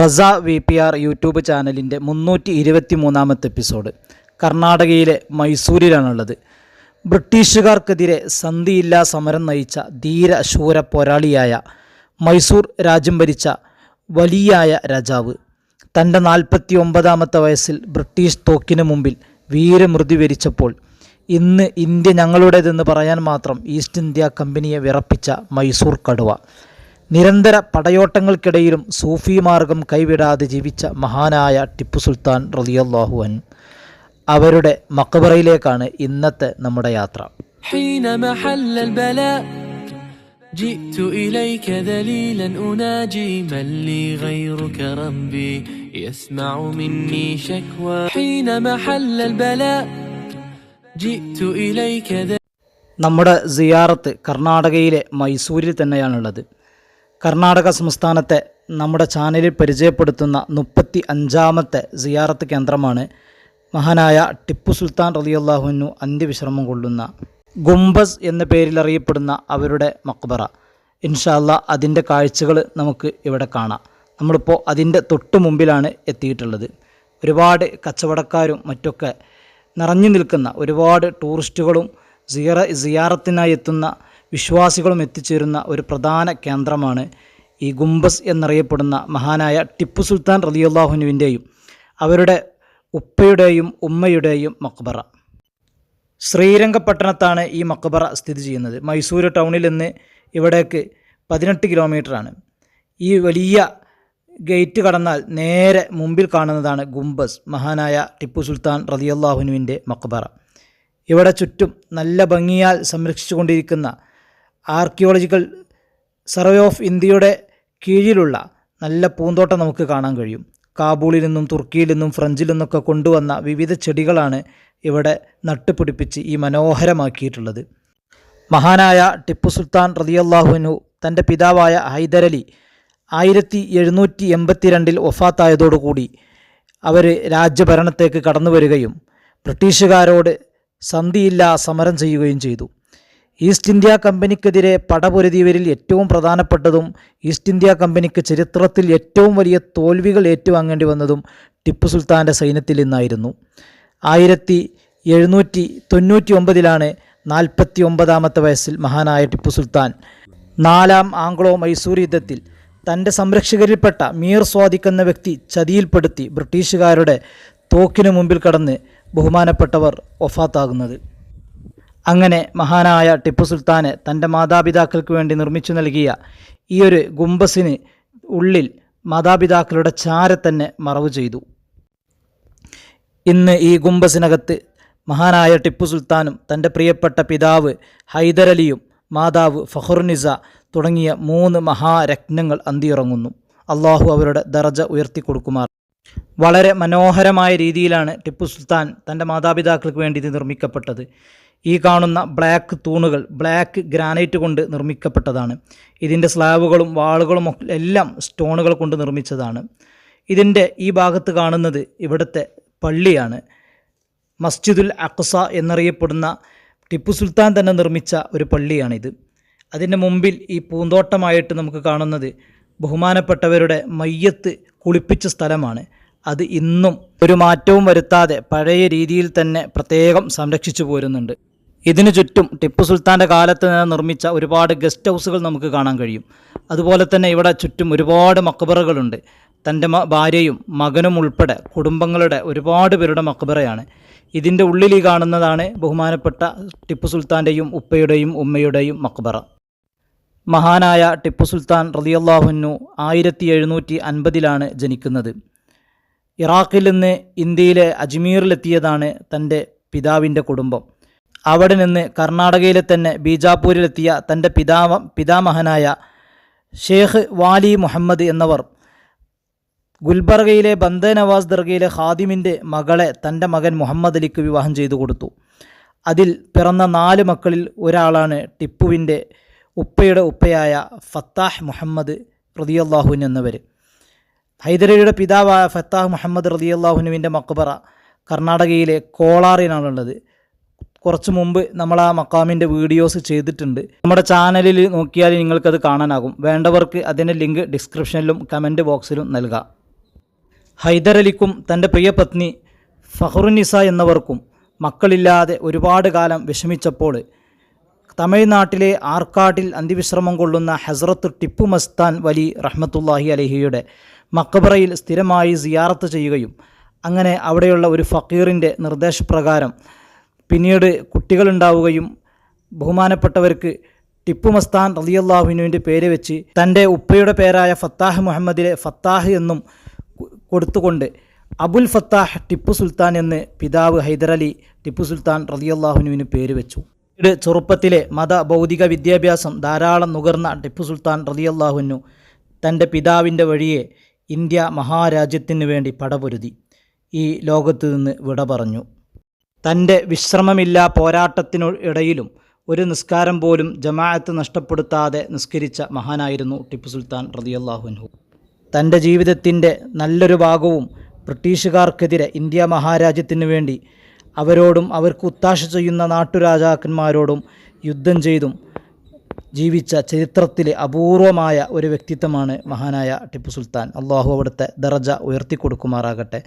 Reza V P R YouTube ചാനലിന്റെ മുന്നൂറ്റി ഇരുപത്തി മൂന്നാമത്തെ എപ്പിസോഡ് കർണാടകയിലെ മൈസൂരിലാണുള്ളത്. ബ്രിട്ടീഷുകാർക്കെതിരെ സന്ധിയില്ലാ സമരം നയിച്ച ധീര ശൂര പോരാളിയായ മൈസൂർ രാജ്യം ഭരിച്ച വലിയായ രാജാവ്. തന്റെ നാൽപ്പത്തി ഒമ്പതാമത്തെ വയസ്സിൽ ബ്രിട്ടീഷ് തോക്കിന് മുമ്പിൽ വീരമൃതി വരിച്ചപ്പോൾ ഇന്ന് ഇന്ത്യ ഞങ്ങളുടേതെന്ന് പറയാൻ മാത്രം ഈസ്റ്റ് ഇന്ത്യ കമ്പനിയെ വിറപ്പിച്ച മൈസൂർ കടുവ. നിരന്തര പടയോട്ടങ്ങൾക്കിടയിലും സൂഫി മാർഗം കൈവിടാതെ ജീവിച്ച മഹാനായ ടിപ്പു സുൽത്താൻ റളിയല്ലാഹു അൻ അവരുടെ മക്കബറയിലേക്കാണ് ഇന്നത്തെ നമ്മുടെ യാത്ര حين محل البلاء جئت إليك ذليلا أناجي من لي غيرك ربي يسمع مني شكوى حين محل البلاء جئت إليك ذليلا നമ്മുടെ സിയാറത്ത് കർണാടകയിലെ മൈസൂരിൽ തന്നെയാണുള്ളത് കർണാടക സംസ്ഥാനത്തെ നമ്മുടെ ചാനലിൽ പരിചയപ്പെടുത്തുന്ന മുപ്പത്തി അഞ്ചാമത്തെ സിയാറത്ത് കേന്ദ്രമാണ്. മഹാനായ ടിപ്പു സുൽത്താൻ റളിയല്ലാഹുവിനു അന്ത്യവിശ്രമം കൊള്ളുന്ന ഗുംബസ് എന്ന പേരിൽ അറിയപ്പെടുന്ന അവരുടെ മക്ബറ. ഇൻഷാല്ല അതിന്റെ കാഴ്ചകൾ നമുക്ക് ഇവിടെ കാണാം. നമ്മളിപ്പോൾ അതിന്റെ തൊട്ട് മുമ്പിലാണ് എത്തിയിട്ടുള്ളത്. ഒരുപാട് കച്ചവടക്കാരും മറ്റൊക്കെ നിറഞ്ഞു നിൽക്കുന്ന ഒരുപാട് ടൂറിസ്റ്റുകളും സിയറ സിയാറത്തിനായി എത്തുന്ന വിശ്വാസികളും എത്തിച്ചേരുന്ന ഒരു പ്രധാന കേന്ദ്രമാണ് ഈ ഗുംബസ് എന്നറിയപ്പെടുന്ന മഹാനായ ടിപ്പു സുൽത്താൻ റലിയുല്ലാഹുനുവിന്റെയും അവരുടെ ഉപ്പയുടെയും ഉമ്മയുടെയും മക്ബറ. ശ്രീരംഗപട്ടണത്താണ് ഈ മക്ബറ സ്ഥിതി ചെയ്യുന്നത്. മൈസൂർ ടൗണിൽ നിന്ന് ഇവിടേക്ക് പതിനെട്ട് കിലോമീറ്ററാണ്. ഈ വലിയ ഗേറ്റ് കടന്നാൽ നേരെ മുമ്പിൽ കാണുന്നതാണ് ഗുംബസ് മഹാനായ ടിപ്പു സുൽത്താൻ റതിയല്ലാഹുനുവിന്റെ മക്ബറ. ഇവിടെ ചുറ്റും നല്ല ഭംഗിയാൽ സംരക്ഷിച്ചുകൊണ്ടിരിക്കുന്ന ആർക്കിയോളജിക്കൽ സർവേ ഓഫ് ഇന്ത്യയുടെ കീഴിലുള്ള നല്ല പൂന്തോട്ടം നമുക്ക് കാണാൻ കഴിയും. കാബൂളിൽ നിന്നും തുർക്കിയിൽ നിന്നും ഫ്രഞ്ചിൽ നിന്നൊക്കെ കൊണ്ടുവന്ന വിവിധ ചെടികളാണ് ഇവിടെ നട്ടുപിടിപ്പിച്ച് ഈ മനോഹരമാക്കിയിട്ടുള്ളത്. മഹാനായ ടിപ്പു സുൽത്താൻ റതിയല്ലാഹുനു തന്റെ പിതാവായ ഹൈദരലി ആയിരത്തി എഴുന്നൂറ്റി എൺപത്തിരണ്ടിൽ ഒഫാത്തായതോടുകൂടി അവർ രാജ്യഭരണത്തേക്ക് കടന്നു വരികയും ബ്രിട്ടീഷുകാരോട് സന്ധിയില്ലാ സമരം ചെയ്യുകയും ചെയ്തു. ഈസ്റ്റ് ഇന്ത്യ കമ്പനിക്കെതിരെ പടപൊരുതിയവരിൽ ഏറ്റവും പ്രധാനപ്പെട്ടതും ഈസ്റ്റ് ഇന്ത്യ കമ്പനിക്ക് ചരിത്രത്തിൽ ഏറ്റവും വലിയ തോൽവികൾ ഏറ്റുവാങ്ങേണ്ടി വന്നതും ടിപ്പു സുൽത്താന്റെ സൈന്യത്തിൽ നിന്നായിരുന്നു. ആയിരത്തി എഴുന്നൂറ്റി തൊണ്ണൂറ്റി ഒമ്പതിലാണ് നാൽപ്പത്തി ഒമ്പതാമത്തെ വയസ്സിൽ മഹാനായ ടിപ്പു സുൽത്താൻ നാലാം ആംഗ്ലോ മൈസൂർ യുദ്ധത്തിൽ തന്റെ സംരക്ഷകരിൽപ്പെട്ട മീർ സ്വാദിഖ് എന്ന വ്യക്തി ചതിയിൽപ്പെടുത്തി ബ്രിട്ടീഷുകാരുടെ തോക്കിനു മുമ്പിൽ കടന്ന് ബഹുമാനപ്പെട്ടവർ ഒഫാത്താകുന്നത് അങ്ങനെ മഹാനായ ടിപ്പു സുൽത്താന് തന്റെ മാതാപിതാക്കൾക്ക് വേണ്ടി നിർമ്മിച്ചു നൽകിയ ഈ ഒരു ഗുംബസിന് ഉള്ളിൽ മാതാപിതാക്കളുടെ ചാര തന്നെ മറവ് ചെയ്തു. ഇന്ന് ഈ ഗുംബസിനകത്ത് മഹാനായ ടിപ്പു സുൽത്താനും തന്റെ പ്രിയപ്പെട്ട പിതാവ് ഹൈദരലിയും മാതാവ് ഫഹുർനിസ തുടങ്ങിയ മൂന്ന് മഹാരത്നങ്ങൾ അന്തിയുറങ്ങുന്നു. അള്ളാഹു അവരുടെ ദർജ ഉയർത്തിക്കൊടുക്കുമാർ. വളരെ മനോഹരമായ രീതിയിലാണ് ടിപ്പു സുൽത്താൻ തന്റെ മാതാപിതാക്കൾക്ക് വേണ്ടി ഇത് നിർമ്മിക്കപ്പെട്ടത്. ഈ കാണുന്ന ബ്ലാക്ക് തൂണുകൾ ബ്ലാക്ക് ഗ്രാനൈറ്റ് കൊണ്ട് നിർമ്മിക്കപ്പെട്ടതാണ്. ഇതിന്റെ സ്ലാബുകളും വാളുകളും എല്ലാം സ്റ്റോണുകൾ കൊണ്ട് നിർമ്മിച്ചതാണ്. ഇതിന്റെ ഈ ഭാഗത്ത് കാണുന്നത് ഇവിടുത്തെ പള്ളിയാണ്. മസ്ജിദുൽ അക്സ എന്നറിയപ്പെടുന്ന ടിപ്പു സുൽത്താൻ തന്നെ നിർമ്മിച്ച ഒരു പള്ളിയാണിത്. അതിന്റെ മുമ്പിൽ ഈ പൂന്തോട്ടമായിട്ട് നമുക്ക് കാണുന്നത് ബഹുമാനപ്പെട്ടവരുടെ മയ്യത്ത് കുളിപ്പിച്ച സ്ഥലമാണ്. അത് ഇന്നും ഒരു മാറ്റവും വരുത്താതെ പഴയ രീതിയിൽ തന്നെ പ്രത്യേകം സംരക്ഷിച്ചു പോരുന്നുണ്ട്. ഇതിനു ചുറ്റും ടിപ്പു സുൽത്താന്റെ കാലത്ത് നിർമ്മിച്ച ഒരുപാട് ഗസ്റ്റ് ഹൗസുകൾ നമുക്ക് കാണാൻ കഴിയും. അതുപോലെ തന്നെ ഇവിടെ ചുറ്റും ഒരുപാട് മക്ബറകളുണ്ട്. തന്റെ ഭാര്യയും മകനും ഉൾപ്പെടെ കുടുംബങ്ങളുടെ ഒരുപാട് പേരുടെ മക്ബറയാണ്. ഇതിന്റെ ഉള്ളിൽ ഈ കാണുന്നതാണ് ബഹുമാനപ്പെട്ട ടിപ്പു സുൽത്താന്റെയും ഉപ്പയുടെയും ഉമ്മയുടെയും മക്ബറ. മഹാനായ ടിപ്പു സുൽത്താൻ റതിയല്ലാഹുന്നു ആയിരത്തി എഴുന്നൂറ്റി അൻപതിലാണ് ജനിക്കുന്നത്. ഇറാഖിൽ നിന്ന് ഇന്ത്യയിലെ അജ്മീറിലെത്തിയതാണ് തന്റെ പിതാവിന്റെ കുടുംബം. അവിടെ നിന്ന് കർണാടകയിലെ തന്നെ ബീജാപൂരിലെത്തിയ തന്റെ പിതാവ പിതാമഹനായ ഷേഖ് വാലി മുഹമ്മദ് എന്നവർ ഗുൽബർഗയിലെ ബന്ദ നവാസ് ദർഗയിലെ ഖാദിമിന്റെ മകളെ തന്റെ മകൻ മുഹമ്മദ് അലിക്ക് വിവാഹം ചെയ്തു കൊടുത്തു. അതിൽ പിറന്ന നാല് മക്കളിൽ ഒരാളാണ് ടിപ്പുവിന്റെ ഉപ്പയുടെ ഉപ്പയായ ഫത്താഹ് മുഹമ്മദ് റതിയല്ലാഹുൻ എന്നവർ. ഹൈദരലിയുടെ പിതാവായ ഫത്താഹ് മുഹമ്മദ് റതിയല്ലാഹുനുവിന്റെ മക്ബറ കർണാടകയിലെ കോളാറിനാണുള്ളത്. കുറച്ച് മുമ്പ് നമ്മൾ ആ മക്കാമിന്റെ വീഡിയോസ് ചെയ്തിട്ടുണ്ട്. നമ്മുടെ ചാനലിൽ നോക്കിയാൽ നിങ്ങൾക്കത് കാണാനാകും. വേണ്ടവർക്ക് അതിന്റെ ലിങ്ക് ഡിസ്ക്രിപ്ഷനിലും കമന്റ് ബോക്സിലും നൽകാം. ഹൈദരലിക്കും തന്റെ പ്രിയപത്നി ഫഹറുനിസ എന്നവർക്കും മക്കളില്ലാതെ ഒരുപാട് കാലം വിഷമിച്ചപ്പോൾ തമിഴ്നാട്ടിലെ ആർക്കാട്ടിൽ അന്തിവിശ്രമം കൊള്ളുന്ന ഹസ്രത്ത് ടിപ്പു മസ്താൻ വലി റഹ്മത്തുല്ലാഹി അലഹിയുടെ മക്കബറയിൽ സ്ഥിരമായി സിയാറത്ത് ചെയ്യുകയും അങ്ങനെ അവിടെയുള്ള ഒരു ഫക്കീറിന്റെ നിർദ്ദേശപ്രകാരം പിന്നീട് കുട്ടികളുണ്ടാവുകയും ബഹുമാനപ്പെട്ടവർക്ക് ടിപ്പു മസ്താൻ റലിയല്ലാഹുവിനുവിന്റെ പേര് വെച്ച് തന്റെ ഉപ്പയുടെ പേരായ ഫത്താഹ് മുഹമ്മദിലെ ഫത്താഹ് എന്നും കൊടുത്തുകൊണ്ട് അബുൽ ഫത്താഹ് ടിപ്പു സുൽത്താൻ എന്ന് പിതാവ് ഹൈദരലി ടിപ്പു സുൽത്താൻ റലിയല്ലാഹുനുവിന് പേര് വെച്ചു. ഇത് ചെറുപ്പത്തിലെ മത ഭൗതിക വിദ്യാഭ്യാസം ധാരാളം നുകർന്ന ടിപ്പു സുൽത്താൻ റലിയല്ലാഹുനു തന്റെ പിതാവിന്റെ വഴിയെ ഇന്ത്യ മഹാരാജ്യത്തിന് വേണ്ടി പടപൊരുതി. ഈ ലോകത്ത് നിന്ന് വിട പറഞ്ഞു. തന്റെ വിശ്രമമില്ലാ പോരാട്ടത്തിനു ഇടയിലും ഒരു നിസ്കാരം പോലും ജമാഅത്ത് നഷ്ടപ്പെടുത്താതെ നിസ്കരിച്ച മഹാനായിരുന്നു ടിപ്പു സുൽത്താൻ റതിയല്ലാഹുൻഹു തന്റെ ജീവിതത്തിന്റെ നല്ലൊരു ഭാഗവും ബ്രിട്ടീഷുകാർക്കെതിരെ ഇന്ത്യ മഹാരാജ്യത്തിനു വേണ്ടി അവരോടും അവർക്ക് ഉത്താശ ചെയ്യുന്ന നാട്ടുരാജാക്കന്മാരോടും യുദ്ധം ചെയ്തും ജീവിച്ച ചരിത്രത്തിലെ അപൂർവമായ ഒരു വ്യക്തിത്വമാണ് മഹാനായ ടിപ്പു സുൽത്താൻ. അള്ളാഹു അവിടുത്തെ ദറജ ഉയർത്തിക്കൊടുക്കുമാറാകട്ടെ.